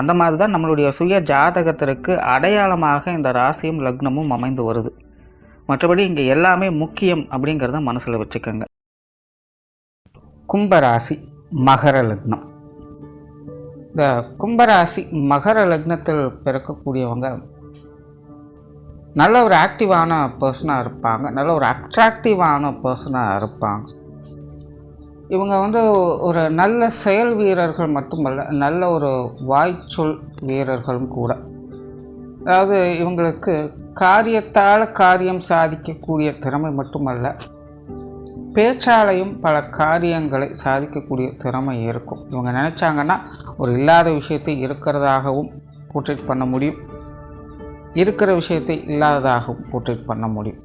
அந்த மாதிரி தான் நம்மளுடைய சுய ஜாதகத்திற்கு அடையாளமாக இந்த ராசியும் லக்னமும் அமைந்து வருது. மற்றபடி இங்கே எல்லாமே முக்கியம் அப்படிங்கிறத மனசில் வச்சுக்கோங்க. கும்பராசி மகர லக்னம். இந்த கும்பராசி மகர லக்னத்தில் பிறக்கக்கூடியவங்க நல்ல ஒரு ஆக்டிவான பர்சனாக இருப்பாங்க. நல்ல ஒரு அட்ராக்டிவான பர்சனாக இருப்பாங்க. இவங்க வந்து ஒரு நல்ல செயல் வீரர்கள் மட்டுமல்ல நல்ல ஒரு வாய்ச்சொல் வீரர்களும் கூட. அதாவது இவங்களுக்கு காரியத்தால் காரியம் சாதிக்கக்கூடிய திறமை மட்டுமல்ல பேச்சாலையும் பல காரியங்களை சாதிக்கக்கூடிய திறமை இருக்கும். இவங்க நினச்சாங்கன்னா ஒரு இல்லாத விஷயத்தை இருக்கிறதாகவும் போர்ட்ரேட் பண்ண முடியும். இருக்கிற விஷயத்தை இல்லாததாகவும் போர்ட்ரேட் பண்ண முடியும்.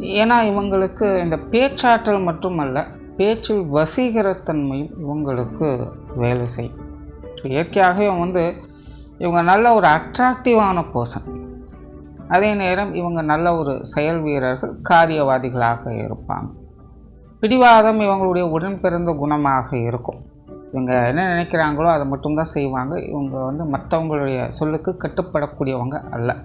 ஏன்னா இவங்களுக்கு இந்த பேச்சாற்றல் மட்டுமல்ல பேச்சில் வசீகரத்தன்மையும் இவங்களுக்கு வேலை செய்யும் ஸோ இயற்கையாகவே வந்து இவங்க நல்ல ஒரு அட்ராக்டிவான பர்சன் அதே நேரம் இவங்க நல்ல ஒரு செயல் வீரர்கள் காரியவாதிகளாக இருப்பாங்க. பிடிவாதம் இவங்களுடைய உடன் பிறந்த குணமாக இருக்கும். இவங்க என்ன நினைக்கிறாங்களோ அதை மட்டும்தான் செய்வாங்க. இவங்க வந்து மற்றவங்களுடைய சொல்லுக்கு கட்டுப்படக்கூடியவங்க அல்ல.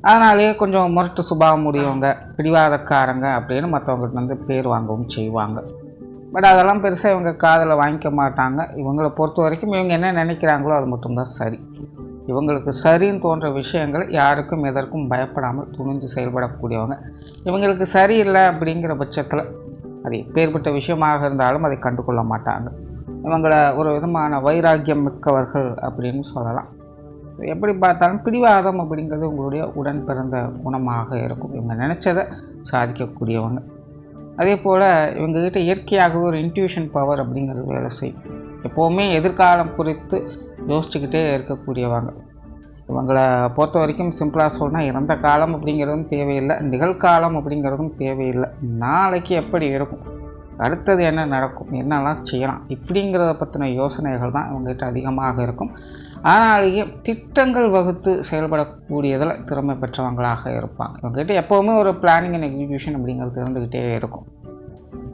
அதனாலேயே கொஞ்சம் முரட்டு சுபாவம் உடையவங்க பிடிவாதக்காரங்க அப்படின்னு மற்றவங்ககிட்ட வந்து பேர் வாங்கவும் செய்வாங்க. பட் அதெல்லாம் பெருசாக இவங்க காதில் வாங்கிக்க மாட்டாங்க. இவங்களை பொறுத்த வரைக்கும் இவங்க என்ன நினைக்கிறாங்களோ அது மட்டும்தான் சரி. இவங்களுக்கு சரின்னு தோன்ற விஷயங்கள் யாருக்கும் எதற்கும் பயப்படாமல் துணிஞ்சு செயல்படக்கூடியவங்க. இவங்களுக்கு சரியில்லை அப்படிங்கிற பட்சத்தில் அது எப்பேற்பட்ட விஷயமாக இருந்தாலும் அதை கண்டுகொள்ள மாட்டாங்க. இவங்களை ஒரு விதமான வைராக்கியம் மிக்கவர்கள் அப்படின்னு சொல்லலாம். எப்படி பார்த்தாலும் பிடிவாதம் அப்படிங்கிறது உங்களுடைய உடன் பிறந்த குணமாக இருக்கும். இவங்க நினச்சதை சாதிக்கக்கூடியவங்க. அதே போல் இவங்ககிட்ட இயற்கையாகவே ஒரு இன்ட்யூஷன் பவர் அப்படிங்கிறது வேலை செய்யும். எப்போவுமே எதிர்காலம் குறித்து யோசிச்சுக்கிட்டே இருக்கக்கூடியவங்க. இவங்களை பொறுத்த வரைக்கும் சிம்பிளாக சொன்னால் இறந்த காலம் அப்படிங்கிறதும் தேவையில்லை நிகழ்காலம் அப்படிங்கிறதும் தேவையில்லை. நாளைக்கு எப்படி இருக்கும்? அடுத்தது என்ன நடக்கும்? என்னெல்லாம் செய்யலாம்? இப்படிங்கிறத பற்றின யோசனைகள் தான் இவங்ககிட்ட அதிகமாக இருக்கும். ஆனாலேயே திட்டங்கள் வகுத்து செயல்படக்கூடியதில் திறமை பெற்றவங்களாக இருப்பாங்க. இவங்ககிட்ட எப்போவுமே ஒரு பிளானிங் அண்ட் எக்ஸிக்யூஷன் அப்படிங்கிறது இருந்துக்கிட்டே இருக்கும்.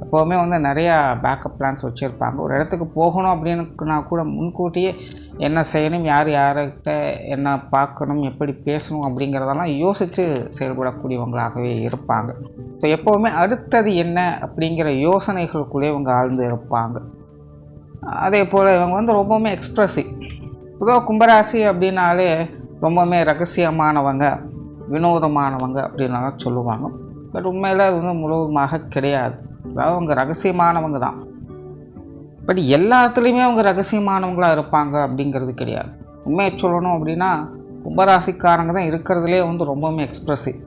எப்போவுமே வந்து நிறையா பேக்கப் பிளான்ஸ் வச்சுருப்பாங்க. ஒரு இடத்துக்கு போகணும் அப்படின்னுனா கூட முன்கூட்டியே என்ன செய்யணும் யார் யார்கிட்ட என்ன பார்க்கணும் எப்படி பேசணும் அப்படிங்கிறதெல்லாம் யோசித்து செயல்படக்கூடியவங்களாகவே இருப்பாங்க. ஸோ எப்போவுமே அடுத்தது என்ன அப்படிங்கிற யோசனைகளுக்குள்ளே இவங்க ஆழ்ந்து இருப்பாங்க. அதே போல் இவங்க வந்து ரொம்பவுமே எக்ஸ்ப்ரெசிவ் பொதுவாக கும்பராசி அப்படின்னாலே ரொம்பவுமே ரகசியமானவங்க வினோதமானவங்க அப்படின்லாம் சொல்லுவாங்க. பட் உண்மையில் அது வந்து முழுவதுமாக கிடையாது. அதாவது அவங்க ரகசியமானவங்க தான். பட் எல்லாத்துலேயுமே அவங்க ரகசியமானவங்களாக இருப்பாங்க அப்படிங்கிறது கிடையாது. உண்மையை சொல்லணும் அப்படின்னா கும்பராசிக்காரங்க தான் இருக்கிறதுலே வந்து ரொம்பவுமே எக்ஸ்ப்ரெசிவ்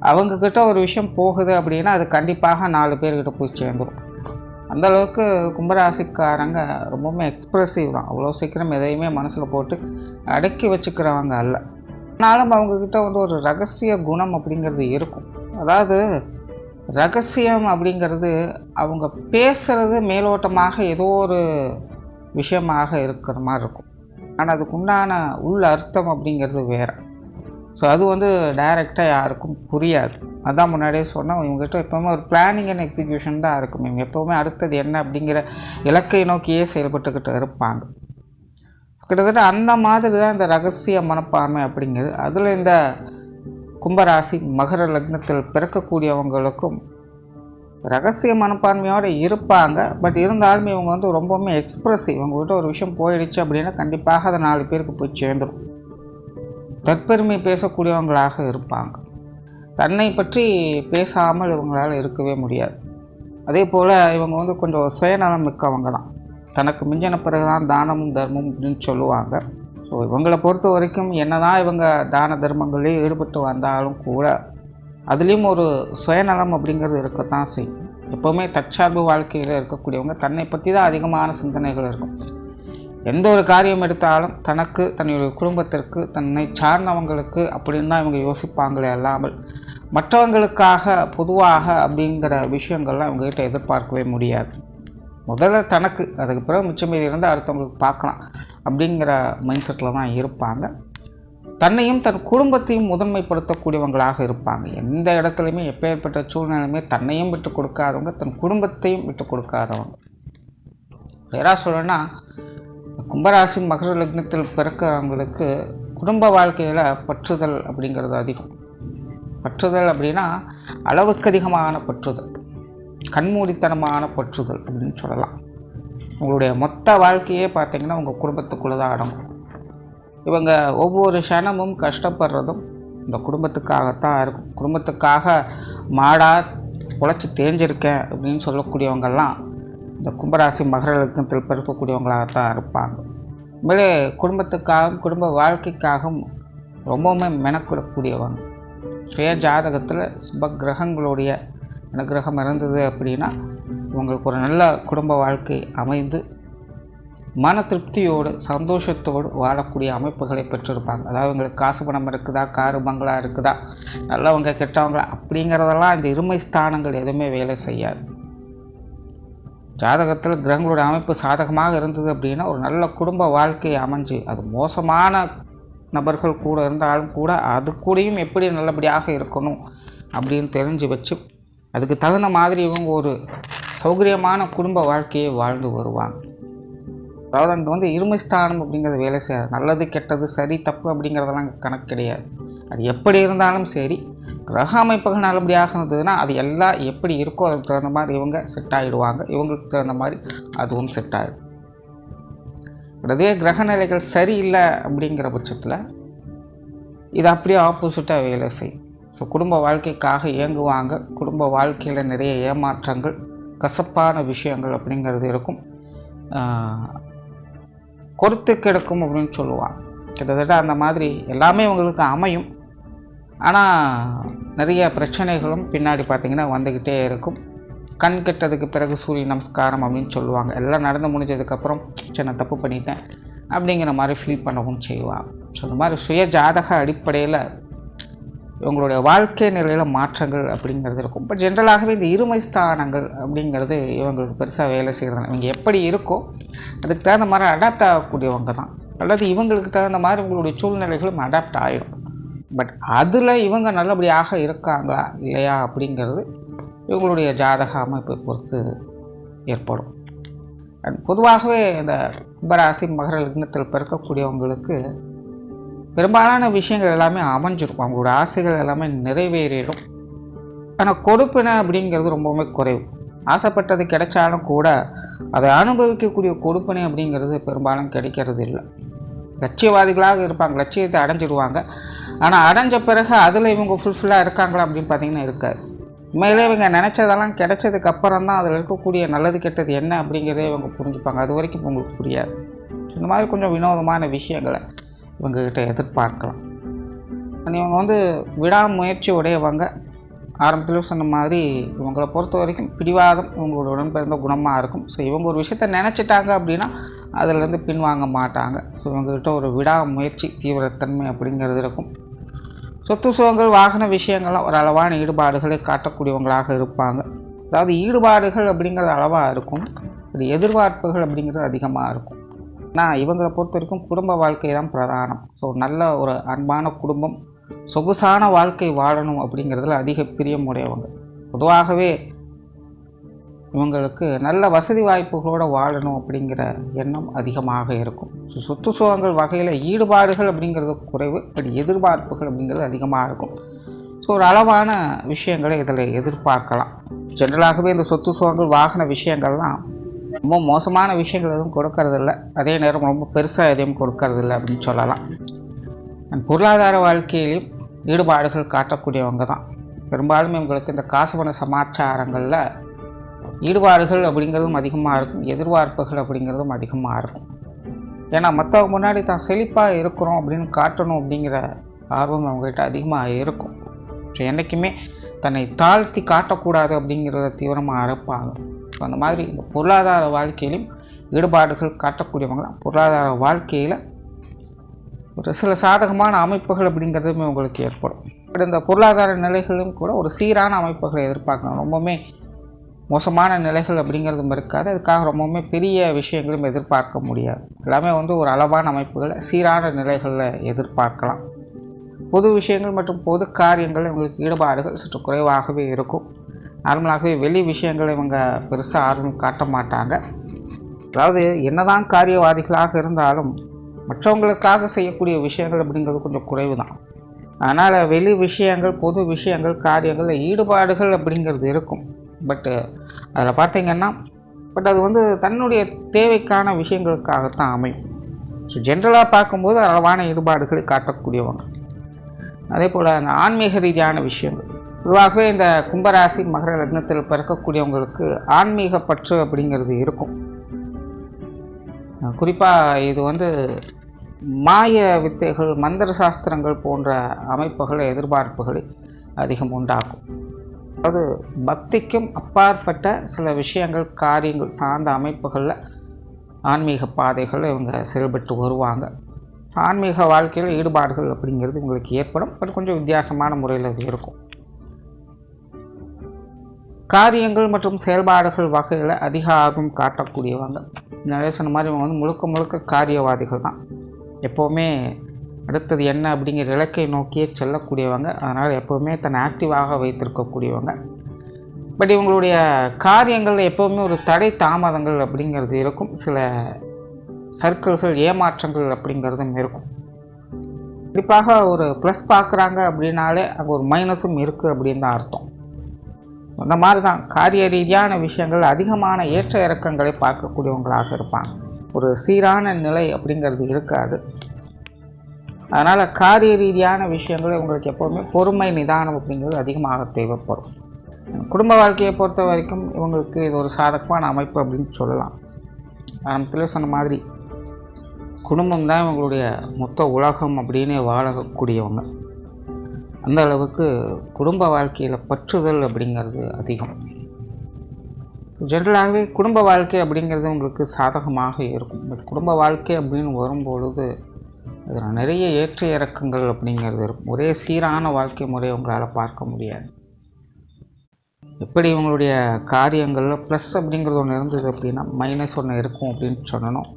அவங்கக்கிட்ட ஒரு விஷயம் போகுது அப்படின்னா அது கண்டிப்பாக நாலு பேர்கிட்ட போய் சேர்ந்துடும் அந்த அளவுக்கு கும்பராசிக்காரங்க ரொம்பவுமே எக்ஸ்ப்ரெசிவ் தான். அவ்வளோ சீக்கிரம் எதையுமே மனசில் போட்டு அடக்கி வச்சுக்கிறவங்க அல்ல. ஆனாலும் அவங்கக்கிட்ட வந்து ஒரு ரகசிய குணம் அப்படிங்கிறது இருக்கும். அதாவது ரகசியம் அப்படிங்கிறது அவங்க பேசுகிறது மேலோட்டமாக ஏதோ ஒரு விஷயமாக இருக்கிற மாதிரி இருக்கும். ஆனால் அதுக்கு உண்டான உள் அர்த்தம் அப்படிங்கிறது வேறு. ஸோ அது வந்து டைரெக்டாக யாருக்கும் புரியாது. அதான் முன்னாடியே சொன்னால் இவங்ககிட்ட எப்போவுமே ஒரு பிளானிங் அண்ட் எக்ஸிக்யூஷன் தான் இருக்கும். இவங்க எப்போவுமே அடுத்தது என்ன அப்படிங்கிற இலக்கை நோக்கியே செயல்பட்டுக்கிட்டு இருப்பாங்க. கிட்டத்தட்ட அந்த மாதிரி தான் இந்த ரகசிய மனப்பான்மை அப்படிங்கிறது அதில் இந்த கும்பராசி மகர லக்னத்தில் பிறக்கக்கூடியவங்களுக்கும் ரகசிய மனப்பான்மையோடு இருப்பாங்க. பட் இருந்தாலும் இவங்க வந்து ரொம்பவுமே எக்ஸ்ப்ரெஸிவ் இவங்ககிட்ட ஒரு விஷயம் போயிடுச்சு அப்படின்னா கண்டிப்பாக அதை நாலு பேருக்கு போய் சேர்ந்துடும் தற்பெருமை பேசக்கூடியவங்களாக இருப்பாங்க. தன்னை பற்றி பேசாமல் இவங்களால் இருக்கவே முடியாது. அதே போல் இவங்க வந்து கொஞ்சம் சுயநலம் மிக்கவங்க தான். தனக்கு மிஞ்சின பிறகு தான் தானமும் தர்மம் அப்படின்னு சொல்லுவாங்க. ஸோ இவங்களை பொறுத்த வரைக்கும் என்ன தான் இவங்க தான தர்மங்களே ஈடுபட்டு வந்தாலும் கூட அதுலேயும் ஒரு சுயநலம் அப்படிங்கிறது இருக்கத்தான் செய்யும். எப்போவுமே தற்சார்பு வாழ்க்கையில் இருக்கக்கூடியவங்க தன்னை பற்றி தான் அதிகமான சிந்தனைகள் இருக்கும். எந்த ஒரு காரியம் எடுத்தாலும் தனக்கு தன்னுடைய குடும்பத்திற்கு தன்னை சார்ந்தவங்களுக்கு அப்படின்னு தான் இவங்க யோசிப்பாங்களே அல்லாமல் மற்றவங்களுக்காக பொதுவாக அப்படிங்கிற விஷயங்கள்லாம் இவங்ககிட்ட எதிர்பார்க்கவே முடியாது. முதல்ல தனக்கு அதுக்கு பிறகு மிச்சம் மீதி இருந்தால் அடுத்தவங்களுக்கு பார்க்கலாம் அப்படிங்கிற மைண்ட் செட்டில் தான் இருப்பாங்க. தன்னையும் தன் குடும்பத்தையும் முதன்மைப்படுத்தக்கூடியவங்களாக இருப்பாங்க. எந்த இடத்துலையுமே எப்பேற்பட்ட சூழ்நிலையுமே தன்னையும் விட்டு கொடுக்காதவங்க தன் குடும்பத்தையும் விட்டு கொடுக்காதவங்க. வேறா சொல்லணும்னா கும்பராசி மகர லக்னத்தில் பிறக்கிறவங்களுக்கு குடும்ப வாழ்க்கையில் பற்றுதல் அப்படிங்கிறது அதிகம். பற்றுதல் அப்படின்னா அளவுக்கு அதிகமான பற்றுதல் கண்மூடித்தனமான பற்றுதல் அப்படின்னு சொல்லலாம். உங்களுடைய மொத்த வாழ்க்கையே பார்த்தீங்கன்னா உங்கள் குடும்பத்துக்குள்ளே தான் அடங்கும். இவங்க ஒவ்வொரு க்ஷணமும் கஷ்டப்படுறதும் இந்த குடும்பத்துக்காகத்தான் இருக்கும். குடும்பத்துக்காக மாடாக உழைச்சி தேஞ்சிருக்கேன் அப்படின்னு சொல்லக்கூடியவங்கெல்லாம் இந்த கும்பராசி மகர லக்னத்தில் இருப்பாங்க. மேலே குடும்பத்துக்காகவும் குடும்ப வாழ்க்கைக்காகவும் ரொம்பவுமே மெனக்கிடக்கூடியவங்க. சுய ஜாதகத்தில் சுப கிரகங்களுடைய அனுகிரகம் இருந்தது அப்படின்னா உங்களுக்கு ஒரு நல்ல குடும்ப வாழ்க்கை அமைந்து மன திருப்தியோடு சந்தோஷத்தோடு வாழக்கூடிய அமைப்புகளை பெற்றிருப்பாங்க. அதாவது உங்களுக்கு காசு பணம் இருக்குதா காரு பங்களா இருக்குதா நல்லவங்க கெட்டவங்களா அப்படிங்கிறதெல்லாம் இந்த இருமை ஸ்தானங்கள் எதுவுமே வேலை செய்யாது. ஜாதகத்தில் கிரகங்களோட அமைப்பு சாதகமாக இருந்தது அப்படின்னா ஒரு நல்ல குடும்ப வாழ்க்கை அமைஞ்சு அது மோசமான நபர்கள் கூட இருந்தாலும் கூட அது கூடயும் எப்படி நல்லபடியாக இருக்கணும் அப்படின்னு தெரிஞ்சு வச்சு அதுக்கு தகுந்த மாதிரி இவங்க ஒரு சௌகரியமான குடும்ப வாழ்க்கையை வாழ்ந்து வருவாங்க. அதாவது அங்கே வந்து இருமைஸ்தானம் அப்படிங்கிறது வேலை செய்யாது. நல்லது கெட்டது சரி தப்பு அப்படிங்கிறதெல்லாம் கணக்கு கிடையாது. அது எப்படி இருந்தாலும் சரி கிரக அமைப்புகள் நல்லபடியாக இருந்ததுன்னா அது எல்லாம் எப்படி இருக்கோ அதுக்கு தகுந்த மாதிரி இவங்க செட் ஆகிடுவாங்க இவங்களுக்கு தகுந்த மாதிரி அதுவும் செட் ஆகிடும் அதே கிரக நிலைகள் சரியில்லை அப்படிங்கிற பட்சத்தில் இது அப்படியே ஆப்போசிட்டாக வேலை செய்யும். ஸோ குடும்ப வாழ்க்கைக்காக இயங்குவாங்க. குடும்ப வாழ்க்கையில் நிறைய ஏமாற்றங்கள் கசப்பான விஷயங்கள் அப்படிங்கிறது இருக்கும். கொடுத்து கிடக்கும் அப்படின்னு சொல்லுவாங்க. கிட்டத்தட்ட அந்த மாதிரி எல்லாமே இவங்களுக்கு அமையும். ஆனால் நிறைய பிரச்சனைகளும் பின்னாடி பார்த்திங்கன்னா வந்துக்கிட்டே இருக்கும். கண் கெட்டதுக்கு பிறகு சூரிய நமஸ்காரம் அப்படின்னு சொல்லுவாங்க. எல்லாம் நடந்து முடிஞ்சதுக்கப்புறம் சின்ன தப்பு பண்ணிட்டேன் அப்படிங்கிற மாதிரி ஃபீல் பண்ணவும் செய்வாங்க. ஸோ இந்த மாதிரி சுய ஜாதக அடிப்படையில் இவங்களுடைய வாழ்க்கை நிலையில் மாற்றங்கள் அப்படிங்கிறது இருக்கும். இப்போ ஜென்ரலாகவே இந்த இருமை ஸ்தானங்கள் அப்படிங்கிறது இவங்களுக்கு பெருசாக வேலை செய்கிறது இவங்க எப்படி இருக்கோ அதுக்கு தகுந்த மாதிரி அடாப்ட் ஆகக்கூடியவங்க தான். அல்லது இவங்களுக்கு தகுந்த மாதிரி உங்களுடைய சூழ்நிலைகளும் அடாப்ட் ஆகிடும் பட் அதில் இவங்க நல்லபடியாக இருக்காங்களா இல்லையா அப்படிங்கிறது இவங்களுடைய ஜாதக அமைப்பை பொறுத்து ஏற்படும். அண்ட் பொதுவாகவே இந்த கும்பராசி மகர லக்னத்தில் பிறக்கக்கூடியவங்களுக்கு பெரும்பாலான விஷயங்கள் எல்லாமே அமைஞ்சிருக்கும். அவங்களோட ஆசைகள் எல்லாமே நிறைவேறிடும். ஆனால் கொடுப்பினை அப்படிங்கிறது ரொம்பவுமே குறைவு. ஆசைப்பட்டது கிடைச்சாலும் கூட அதை அனுபவிக்கக்கூடிய கொடுப்பினை அப்படிங்கிறது பெரும்பாலும் கிடைக்கிறது இல்லை லட்சியவாதிகளாக இருப்பாங்க லட்சியத்தை அடைஞ்சிடுவாங்க ஆனால் அடைஞ்ச பிறகு அதில் இவங்க ஃபுல்ஃபில்லாக இருக்காங்களா அப்படின்னு பார்த்தீங்கன்னா இருக்காது. உண்மையிலே இவங்க நினச்சதெல்லாம் கிடைச்சதுக்கு அப்புறம் தான் அதில் இருக்கக்கூடிய நல்லது கெட்டது என்ன அப்படிங்கிறதே இவங்க புரிஞ்சுப்பாங்க. அது வரைக்கும் உங்களுக்கு புரியாது. இந்த மாதிரி கொஞ்சம் வினோதமான விஷயங்களை இவங்கக்கிட்ட எதிர்பார்க்கலாம். இவங்க வந்து விடாமுயற்சி உடையவங்க. ஆரம்பத்தில் சொன்ன மாதிரி இவங்களை பொறுத்த வரைக்கும் பிடிவாதம் இவங்களோட உடன்பிறந்த குணமாக இருக்கும். ஸோ இவங்க ஒரு விஷயத்த நினச்சிட்டாங்க அப்படின்னா அதிலேருந்து பின்வாங்க மாட்டாங்க. ஸோ இவங்ககிட்ட ஒரு விடா முயற்சி தீவிரத்தன்மை அப்படிங்கிறது இருக்கும். சொத்து சுகங்கள் வாகன விஷயங்கள்லாம் ஒரு அளவான ஈடுபாடுகளை காட்டக்கூடியவங்களாக இருப்பாங்க. அதாவது ஈடுபாடுகள் அப்படிங்கிறது அளவாக இருக்கும். ஒரு எதிர்பார்ப்புகள் அப்படிங்கிறது அதிகமாக இருக்கும். ஆனால் இவங்களை பொறுத்த வரைக்கும் குடும்ப வாழ்க்கை தான் பிரதானம். ஸோ நல்ல ஒரு அன்பான குடும்பம் சொகுசான வாழ்க்கை வாழணும் அப்படிங்கிறதுல அதிக பிரியம் உடையவங்க. பொதுவாகவே இவங்களுக்கு நல்ல வசதி வாய்ப்புகளோடு வாழணும் அப்படிங்கிற எண்ணம் அதிகமாக இருக்கும். ஸோ சொத்து சுகங்கள் வகையில் ஈடுபாடுகள் அப்படிங்கிறது குறைவு பட் எதிர்பார்ப்புகள் அப்படிங்கிறது அதிகமாக இருக்கும். ஸோ ஒரு அளவான விஷயங்களை இதில் எதிர்பார்க்கலாம். ஜென்ரலாகவே இந்த சொத்து சுகங்கள் வாகன விஷயங்கள்லாம் ரொம்ப மோசமான விஷயங்கள் எதுவும் கொடுக்கறதில்ல. அதே நேரம் ரொம்ப பெருசாக எதையும் கொடுக்கறதில்ல அப்படின்னு சொல்லலாம். பொருளாதார வாழ்க்கையிலையும் ஈடுபாடுகள் காட்டக்கூடியவங்க தான் பெரும்பாலும் இவங்களுக்கு இந்த காசு பண சமாச்சாரங்களில் ஈடுபாடுகள் அப்படிங்கிறதும் அதிகமாக இருக்கும் எதிர்பார்ப்புகள் அப்படிங்கிறதும் அதிகமாக இருக்கும். ஏன்னா மற்றவங்க முன்னாடி தான் செழிப்பாக இருக்கிறோம் அப்படின்னு காட்டணும் அப்படிங்கிற ஆர்வம் அவங்ககிட்ட அதிகமாக இருக்கும். ஸோ என்றைக்குமே தன்னை தாழ்த்தி காட்டக்கூடாது அப்படிங்கிறத தீவிரமாக இருப்பாங்க ஸோ அந்த மாதிரி இந்த பொருளாதார வாழ்க்கையிலும் ஈடுபாடுகள் காட்டக்கூடியவங்க பொருளாதார வாழ்க்கையில் ஒரு சில சாதகமான அமைப்புகள் அப்படிங்கிறதுமே உங்களுக்கு ஏற்படும். பட் இந்த பொருளாதார நிலைகளும் கூட ஒரு சீரான அமைப்புகளை எதிர்பார்க்கணும் ரொம்பவுமே மோசமான நிலைகள் அப்படிங்கிறதும் இருக்காது. அதுக்காக ரொம்பவுமே பெரிய விஷயங்களும் எதிர்பார்க்க முடியாது. எல்லாமே வந்து ஒரு அளவான அமைப்புகளை சீரான நிலைகளில் எதிர்பார்க்கலாம். பொது விஷயங்கள் மற்றும் பொது காரியங்கள் இவங்களுக்கு ஈடுபாடுகள் சற்று குறைவாகவே இருக்கும். நார்மலாகவே வெளி விஷயங்கள் இவங்க பெருசாக ஆர்வம் காட்ட மாட்டாங்க. அதாவது என்னதான் காரியவாதிகளாக இருந்தாலும் மற்றவங்களுக்காக செய்யக்கூடிய விஷயங்கள் அப்படிங்கிறது கொஞ்சம் குறைவு தான் அதனால் வெளி விஷயங்கள் பொது விஷயங்கள் காரியங்களில் ஈடுபாடுகள் அப்படிங்கிறது இருக்கும். பட்டு அதில் பார்த்தீங்கன்னா பட் அது வந்து தன்னுடைய தேவைக்கான விஷயங்களுக்காகத்தான் அமையும். ஸோ ஜென்ரலாக பார்க்கும்போது அளவான ஈடுபாடுகளை காட்டக்கூடியவங்க. அதே போல் அந்த ஆன்மீக ரீதியான விஷயங்கள். பொதுவாகவே இந்த கும்பராசி மகர லக்னத்தில் பிறக்கக்கூடியவங்களுக்கு ஆன்மீக பற்று அப்படிங்கிறது இருக்கும். குறிப்பாக இது வந்து மாய வித்தைகள் மந்திர சாஸ்திரங்கள் போன்ற அமைப்புகளை எதிர்பார்ப்புகளை அதிகம் உண்டாக்கும். அது பக்திக்கும் அப்பாற்பட்ட சில விஷயங்கள் காரியங்கள் சார்ந்த அமைப்புகளில் ஆன்மீக பாதைகளில் இவங்க செயல்பட்டு வருவாங்க. ஆன்மீக வாழ்க்கையில் ஈடுபாடுகள் அப்படிங்கிறது உங்களுக்கு ஏற்படும். பட் கொஞ்சம் வித்தியாசமான முறையில் அது இருக்கும். காரியங்கள் மற்றும் செயல்பாடுகள் வகையில் அதிக ஆர்வம் காட்டக்கூடியவங்க. நிறைய சொன்ன மாதிரி இவங்க வந்து முழுக்க முழுக்க காரியவாதிகள் தான். எப்போவுமே அடுத்தது என்ன அப்படிங்கிற இலக்கை நோக்கியே செல்லக்கூடியவங்க. அதனால் எப்போவுமே தன்னை ஆக்டிவாக வைத்திருக்கக்கூடியவங்க. பட் இவங்களுடைய காரியங்களில் எப்போவுமே ஒரு தடை தாமதங்கள் அப்படிங்கிறது இருக்கும். சில சர்க்கிள்கள் ஏமாற்றங்கள் அப்படிங்கிறதும் இருக்கும். குறிப்பாக ஒரு ப்ளஸ் பார்க்குறாங்க அப்படின்னாலே அங்கே ஒரு மைனஸும் இருக்குது அப்படின்னு தான் அர்த்தம். அந்த மாதிரி தான் காரிய ரீதியான விஷயங்கள் அதிகமான ஏற்ற இறக்கங்களை பார்க்கக்கூடியவங்களாக இருப்பாங்க. ஒரு சீரான நிலை அப்படிங்கிறது இருக்காது. அதனால் காரிய ரீதியான விஷயங்கள் உங்களுக்கு எப்போவுமே பொறுமை நிதானம் அப்படிங்கிறது அதிகமாக தேவைப்படும். குடும்ப வாழ்க்கையை பொறுத்த வரைக்கும் இவங்களுக்கு இது ஒரு சாதகமான அமைப்பு அப்படின்னு சொல்லலாம். ஆரம்பத்தில் சொன்ன மாதிரி குடும்பம் தான் இவங்களுடைய மொத்த உலகம் அப்படின்னு வாழக்கூடியவங்க. அந்த அளவுக்கு குடும்ப வாழ்க்கையில் பற்றுதல் அப்படிங்கிறது அதிகம். ஜென்ரலாகவே குடும்ப வாழ்க்கை அப்படிங்கிறது உங்களுக்கு சாதகமாக இருக்கும். பட் குடும்ப வாழ்க்கை அப்படின்னு வரும்பொழுது அதில் நிறைய ஏற்ற இறக்கங்கள் அப்படிங்கிறது இருக்கும். ஒரே சீரான வாழ்க்கை முறையை உங்களால் பார்க்க முடியாது. எப்படி உங்களுடைய காரியங்களில் ப்ளஸ் அப்படிங்கிறது ஒன்று இருந்தது அப்படின்னா மைனஸ் ஒன்று இருக்கும் அப்படின்னு சொல்லணும்.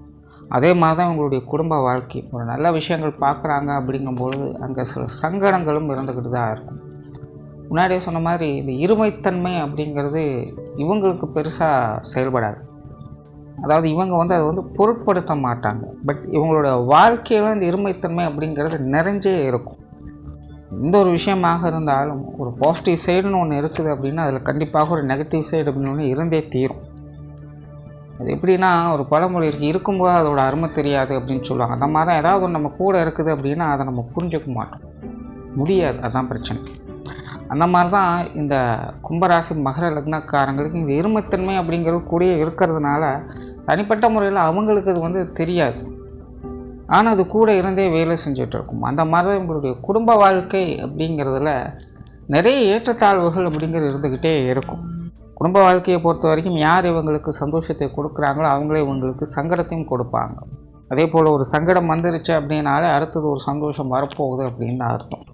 அதே மாதிரி தான் உங்களுடைய குடும்ப வாழ்க்கை. ஒரு நல்ல விஷயங்கள் பார்க்குறாங்க அப்படிங்கும்பொழுது அங்கே சில சங்கடங்களும் இருந்துக்கிட்டு தான் இருக்கும். முன்னாடியே சொன்ன மாதிரி இந்த இருமைத்தன்மை அப்படிங்கிறது இவங்களுக்கு பெருசாக செயல்படாது. அதாவது இவங்க வந்து அதை வந்து பொருட்படுத்த மாட்டாங்க. பட் இவங்களோட வாழ்க்கையில் இந்த இருமைத்தன்மை அப்படிங்கிறது நிறைஞ்சே இருக்கும். எந்த ஒரு விஷயமாக இருந்தாலும் ஒரு பாசிட்டிவ் சைடுன்னு ஒன்று இருக்குது அப்படின்னா அதில் கண்டிப்பாக ஒரு நெகட்டிவ் சைடு அப்படின்னு ஒன்று இருந்தே தீரும். அது எப்படின்னா ஒரு பழமொழி இருக்குது இருக்கும்போது அதோட அருமை தெரியாது அப்படின்னு சொல்லுவாங்க. அந்த மாதிரி தான் ஏதாவது ஒன்று நம்ம கூட இருக்குது அப்படின்னா அதை நம்ம புரிஞ்சுக்க மாட்டோம். முடியாது. அதுதான் பிரச்சனை. அந்த மாதிரி தான் இந்த கும்பராசி மகர லக்னக்காரங்களுக்கு இந்த இருமத்தன்மை அப்படிங்கிறது கூடயே இருக்கிறதுனால தனிப்பட்ட முறையில் அவங்களுக்கு அது வந்து தெரியாது. ஆனால் அது கூட இருந்தே வேலை செஞ்சுட்டு இருக்கும். அந்த மாதிரி தான் உங்களுடைய குடும்ப வாழ்க்கை அப்படிங்கிறதுல நிறைய ஏற்றத்தாழ்வுகள் அப்படிங்கிறது இருந்துக்கிட்டே இருக்கும். குடும்ப வாழ்க்கையை பொறுத்த வரைக்கும் யார் இவங்களுக்கு சந்தோஷத்தை கொடுக்குறாங்களோ அவங்களே இவங்களுக்கு சங்கடத்தையும் கொடுப்பாங்க. அதே போல் ஒரு சங்கடம் வந்துருச்சு அப்படின்னாலே அடுத்தது ஒரு சந்தோஷம் வரப்போகுது அப்படின்னு அர்த்தம்.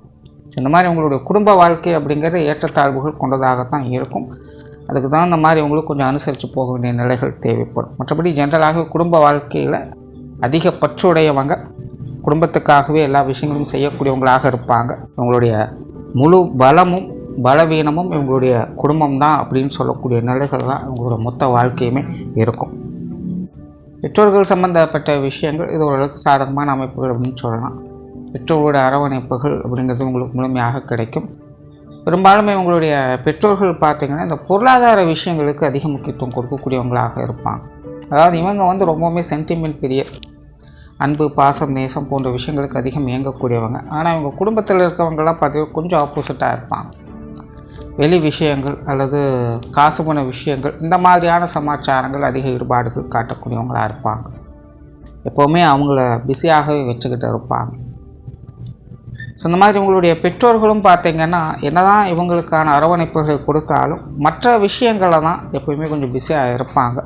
இந்த மாதிரி உங்களுடைய குடும்ப வாழ்க்கை அப்படிங்கிறது ஏற்றத்தாழ்வுகள் கொண்டதாகத்தான் இருக்கும். அதுக்கு தான் இந்த மாதிரி உங்களுக்கு கொஞ்சம் அனுசரித்து போக வேண்டிய நிலைகள் தேவைப்படும். மற்றபடி ஜென்ரலாக குடும்ப வாழ்க்கையில் அதிக பற்றுடையவங்க குடும்பத்துக்காகவே எல்லா விஷயங்களும் செய்யக்கூடியவங்களாக இருப்பாங்க. உங்களுடைய முழு பலமும் பலவீனமும் இவங்களுடைய குடும்பம் தான் அப்படின்னு சொல்லக்கூடிய நிலைகள் தான் இவங்களோட மொத்த வாழ்க்கையுமே இருக்கும். பெற்றோர்கள் சம்பந்தப்பட்ட விஷயங்கள் இது ஓரளவுக்கு சாதகமான அமைப்புகள் அப்படின்னு சொல்லலாம். பெற்றோர்களோட அரவணைப்புகள் அப்படிங்கிறது உங்களுக்கு முழுமையாக கிடைக்கும். பெரும்பாலுமே உங்களுடைய பெற்றோர்கள் பார்த்திங்கன்னா இந்த பொருளாதார விஷயங்களுக்கு அதிக முக்கியத்துவம் கொடுக்கக்கூடியவங்களாக இருப்பாங்க. அதாவது இவங்க வந்து ரொம்பவுமே சென்டிமெண்ட் பிரியர் அன்பு பாசம் நேசம் போன்ற விஷயங்களுக்கு அதிகம் இயங்கக்கூடியவங்க. ஆனால் இவங்க குடும்பத்தில் இருக்கிறவங்களாம் பார்த்தீங்கன்னா கொஞ்சம் ஆப்போசிட்டாக இருப்பாங்க. வெளி விஷயங்கள் அல்லது காசு போன விஷயங்கள் இந்த மாதிரியான சமாச்சாரங்கள் அதிக ஈடுபாடுகள் காட்டக்கூடியவங்களாக இருப்பாங்க. எப்போவுமே அவங்கள பிஸியாகவே வச்சுக்கிட்டு இருப்பாங்க. ஸோ இந்த மாதிரி உங்களுடைய பெற்றோர்களும் பார்த்தீங்கன்னா என்னதான் இவங்களுக்கான அரவணைப்புகளை கொடுத்தாலும் மற்ற விஷயங்களில் தான் எப்போயுமே கொஞ்சம் பிஸியாக இருப்பாங்க.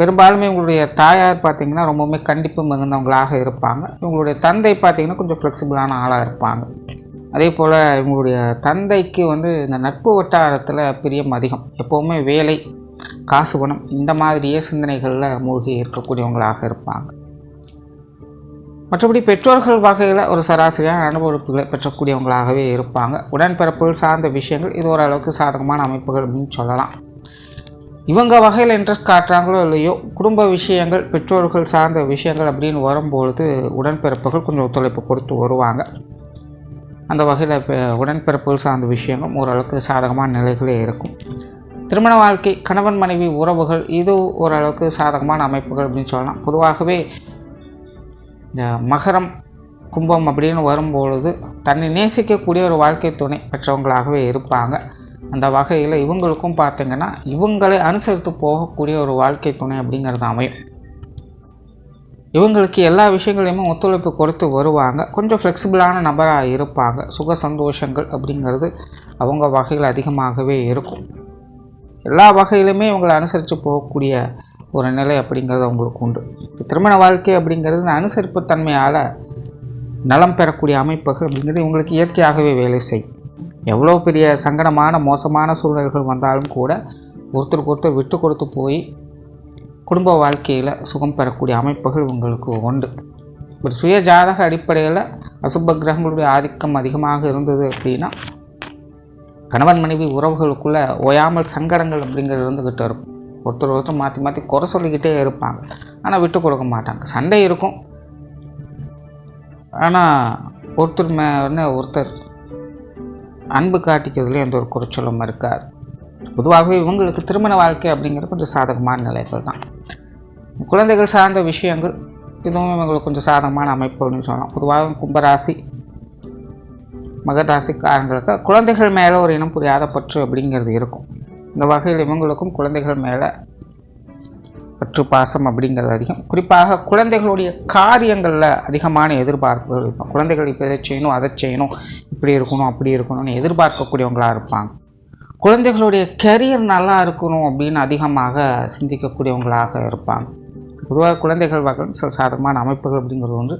பெரும்பாலுமே உங்களுடைய தாயார் பார்த்திங்கன்னா ரொம்பவுமே கண்டிப்பு மிகுந்தவங்களாக இருப்பாங்க. இவங்களுடைய தந்தை பார்த்தீங்கன்னா கொஞ்சம் ஃப்ளெக்சிபிளான ஆளாக இருப்பாங்க. அதே போல் இவங்களுடைய தந்தைக்கு வந்து இந்த நட்பு வட்டாரத்தில் பிரியம் அதிகம். எப்போவுமே வேலை காசு பணம் இந்த மாதிரியே சிந்தனைகளில் மூழ்கி இருக்கக்கூடியவங்களாக இருப்பாங்க. மற்றபடி பெற்றோர்கள் வகையில் ஒரு சராசரியான அனுபவிப்புகளை பெற்றக்கூடியவங்களாகவே இருப்பாங்க. உடன்பிறப்புகள் சார்ந்த விஷயங்கள் இது ஓரளவுக்கு சாதகமான அமைப்புகள் அப்படின்னு சொல்லலாம். இவங்க வகையில் இன்ட்ரெஸ்ட் காட்டுறாங்களோ இல்லையோ குடும்ப விஷயங்கள் பெற்றோர்கள் சார்ந்த விஷயங்கள் அப்படின்னு வரும்பொழுது உடன்பிறப்புகள் கொஞ்சம் ஒத்துழைப்பு கொடுத்து வருவாங்க. அந்த வகையில் இப்போ உடன்பிறப்புகள் சார்ந்த விஷயங்களும் ஓரளவுக்கு சாதகமான நிலைகளே இருக்கும். திருமண வாழ்க்கை கணவன் மனைவி உறவுகள் இது ஓரளவுக்கு சாதகமான அமைப்புகள் அப்படின்னு சொல்லலாம். பொதுவாகவே இந்த மகரம் கும்பம் அப்படின்னு வரும்பொழுது தன்னை நேசிக்கக்கூடிய ஒரு வாழ்க்கை துணை பெற்றவங்களாகவே இருப்பாங்க. அந்த வகையில் இவங்களுக்கும் பார்த்திங்கன்னா இவங்களை அனுசரித்து போகக்கூடிய ஒரு வாழ்க்கை துணை அப்படிங்கிறது அமையும். இவங்களுக்கு எல்லா விஷயங்களையுமே ஒத்துழைப்பு கொடுத்து வருவாங்க. கொஞ்சம் ஃப்ளெக்சிபிளான நபராக இருப்பாங்க. சுக சந்தோஷங்கள் அப்படிங்கிறது அவங்க வகையில் அதிகமாகவே இருக்கும். எல்லா வகையிலுமே இவங்களை அனுசரித்து போகக்கூடிய ஒரு நிலை அப்படிங்கிறது அவங்களுக்கு உண்டு. திருமண வாழ்க்கை அப்படிங்கிறது அனுசரிப்பு தன்மையால் நலம் பெறக்கூடிய அமைப்புகள் அப்படிங்கிறது இவங்களுக்கு இயற்கையாகவே வேலை செய்யும். எவ்வளோ பெரிய சங்கடமான மோசமான சூழ்நிலைகள் வந்தாலும் கூட ஒருத்தருக்கு ஒருத்தர் விட்டு கொடுத்து போய் குடும்ப வாழ்க்கையில் சுகம் பெறக்கூடிய அமைப்புகள் உங்களுக்கு உண்டு. ஒரு சுய ஜாதக அடிப்படையில் அசுப கிரகங்களுடைய ஆதிக்கம் அதிகமாக இருந்தது அப்படின்னா கணவன் மனைவி உறவுகளுக்குள்ளே ஓயாமல் சங்கடங்கள் அப்படிங்கிறது இருந்துக்கிட்டு இருக்கும். ஒருத்தர் ஒருத்தர் மாற்றி மாற்றி குறை சொல்லிக்கிட்டே இருப்பாங்க. ஆனால் விட்டு கொடுக்க மாட்டாங்க. சண்டை இருக்கும். ஆனால் ஒருத்தர் மேலே ஒருத்தர் அன்பு காட்டிக்கிறதுல எந்த ஒரு குறைச்சலும் இருக்காது. பொதுவாகவே இவங்களுக்கு திருமண வாழ்க்கை அப்படிங்கிறது கொஞ்சம் சாதகமான நிலைகள் தான். குழந்தைகள் சார்ந்த விஷயங்கள் இதுவும் இவங்களுக்கு கொஞ்சம் சாதகமான அமைப்பு அப்படின்னு சொல்லலாம். பொதுவாக கும்பராசி மகராசிக்காரங்களுக்கு குழந்தைகள் மேலே ஒரு இனம் புரியாத பற்று அப்படிங்கிறது இருக்கும். இந்த வகையில் இவங்களுக்கும் குழந்தைகள் மேலே பற்று பாசம் அப்படிங்கிறது அதிகம். குறிப்பாக குழந்தைகளுடைய காரியங்களில் அதிகமான எதிர்பார்ப்புகள் இருக்கும். குழந்தைகள் இப்போ இதை செய்யணும் அதை செய்யணும் இப்படி இருக்கணும் அப்படி இருக்கணும்னு எதிர்பார்க்கக்கூடியவங்களாக இருப்பாங்க. குழந்தைகளுடைய கெரியர் நல்லா இருக்கணும் அப்படின்னு அதிகமாக சிந்திக்கக்கூடியவங்களாக இருப்பாங்க. பொதுவாக குழந்தைகள் வகை சில சாதகமான அமைப்புகள் அப்படிங்கிறது வந்து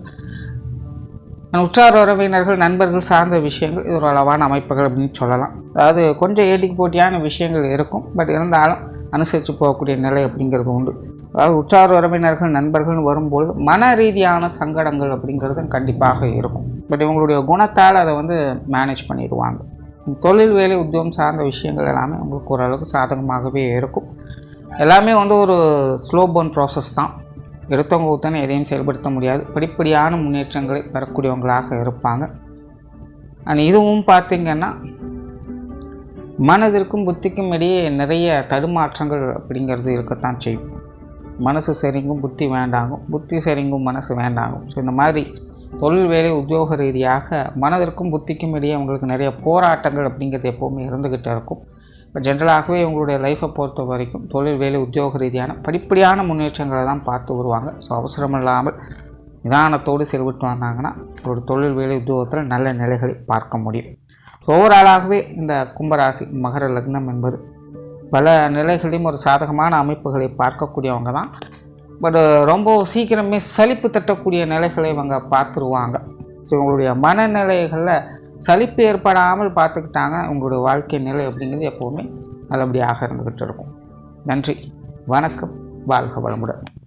உற்றார் உறவினர்கள் நண்பர்கள் சார்ந்த விஷயங்கள் இது ஒரு அளவான அமைப்புகள் அப்படின்னு சொல்லலாம். அதாவது கொஞ்சம் ஏட்டிக்கு போட்டியான விஷயங்கள் இருக்கும். பட் இருந்தாலும் அனுசரித்து போகக்கூடிய நிலை அப்படிங்கிறது உண்டு. அதாவது உற்றார் உறவினர்கள் நண்பர்கள்னு வரும்பொழுது மன ரீதியான சங்கடங்கள் அப்படிங்கிறது கண்டிப்பாக இருக்கும். பட் இவங்களுடைய குணத்தால் அதை வந்து மேனேஜ் பண்ணிடுவாங்க. தொழில் வேலை உத்தியோகம் சார்ந்த விஷயங்கள் எல்லாமே உங்களுக்கு ஓரளவுக்கு சாதகமாகவே இருக்கும். எல்லாமே வந்து ஒரு ஸ்லோ போன் ப்ராசஸ் தான். எடுத்தவங்க ஊத்தனை எதையும் செயல்படுத்த முடியாது. படிப்படியான முன்னேற்றங்களை பெறக்கூடியவங்களாக இருப்பாங்க. அண்ட் இதுவும் பார்த்திங்கன்னா மனதிற்கும் புத்திக்கும் இடையே நிறைய தடுமாற்றங்கள் அப்படிங்கிறது இருக்கத்தான் செய்யும். மனசு சரிங்கும் புத்தி வேண்டாகும் புத்தி சரிங்கும் மனசு வேண்டாகும் ஸோ இந்த மாதிரி தொழில் வேலை உத்தியோக ரீதியாக மனதிற்கும் புத்திக்கும் இடையே உங்களுக்கு நிறைய போராட்டங்கள் அப்படிங்கிறது எப்போவுமே இருந்துக்கிட்டு இருக்கும். இப்போ ஜென்ரலாகவே இவங்களுடைய லைஃப்பை பொறுத்த வரைக்கும் தொழில் வேலை உத்தியோக ரீதியான படிப்படியான முன்னேற்றங்களை தான் பார்த்து வருவாங்க. ஸோ அவசரம் இல்லாமல் நிதானத்தோடு செல்விட்டு வந்தாங்கன்னா ஒரு தொழில் வேலை உத்தியோகத்தில் நல்ல நிலைகளை பார்க்க முடியும். ஸோ ஓவராலாகவே இந்த கும்பராசி மகர லக்னம் என்பது பல நிலைகளையும் ஒரு சாதகமான அமைப்புகளை பார்க்கக்கூடியவங்க தான். பட் ரொம்ப சீக்கிரமே சலிப்பு தட்டக்கூடிய நிலைகளை இவங்க பார்த்துருவாங்க. ஸோ இவங்களுடைய மனநிலைகளில் சலிப்பு ஏற்படாமல் பார்த்துக்கிட்டாங்க. உங்களுடைய வாழ்க்கை நிலை அப்படிங்கிறது எப்போவுமே நல்லபடியாக இருந்துக்கிட்டு இருக்கும். நன்றி. வணக்கம். வாழ்க வளமுடன்.